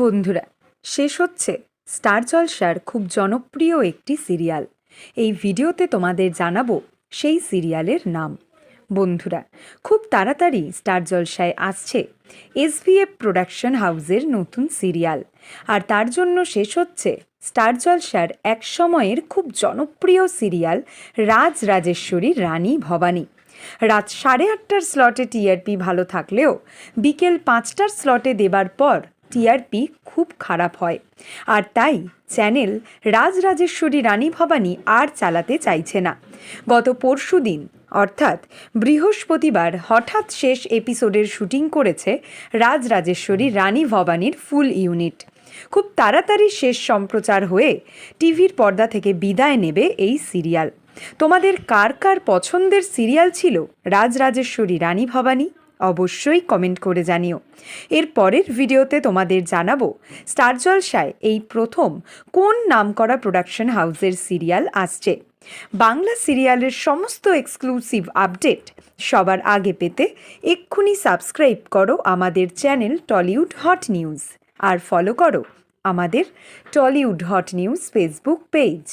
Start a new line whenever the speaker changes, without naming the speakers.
বন্ধুরা, শেষ হচ্ছে স্টার জলসার খুব জনপ্রিয় একটি সিরিয়াল। এই ভিডিওতে তোমাদের জানাব সেই সিরিয়ালের নাম। বন্ধুরা, খুব তাড়াতাড়ি স্টার জলসায় আসছে এসভিএফ প্রোডাকশন হাউসের নতুন সিরিয়াল। আর তার জন্য শেষ হচ্ছে স্টার জলসার এক সময়ের খুব জনপ্রিয় সিরিয়াল রাজ রাজেশ্বরী রানী ভবানী। রাত সাড়ে আটটার স্লটে টিআরপি ভালো থাকলেও বিকেল পাঁচটার স্লটে দেবার পর টিআরপি খুব খারাপ হয়। আর তাই চ্যানেল রাজরাজেশ্বরী রানী ভবানী আর চালাতে চাইছে না। গত পরশু দিন, অর্থাৎ বৃহস্পতিবার হঠাৎ শেষ এপিসোডের শুটিং করেছে রাজরাজেশ্বরী রানী ভবানীর ফুল ইউনিট। খুব তাড়াতাড়ি শেষ সম্প্রচার হয়ে টিভির পর্দা থেকে বিদায় নেবে এই সিরিয়াল। তোমাদের কার কার পছন্দের সিরিয়াল ছিল? রাজরাজেশ্বরী রানী ভবানী? অবশ্যই কমেন্ট করে জানিও। এর পরের ভিডিওতে তোমাদের জানাব, স্টার জলসায় এই প্রথম কোন নামকরা প্রোডাকশন হাউসের সিরিয়াল আসছে? বাংলা সিরিয়ালের সমস্ত এক্সক্লুসিভ আপডেট সবার আগে পেতে এক্ষুনি সাবস্ক্রাইব করো আমাদের চ্যানেল টলিউড হট নিউজ। আর ফলো করো আমাদের Tollywood hot news Facebook page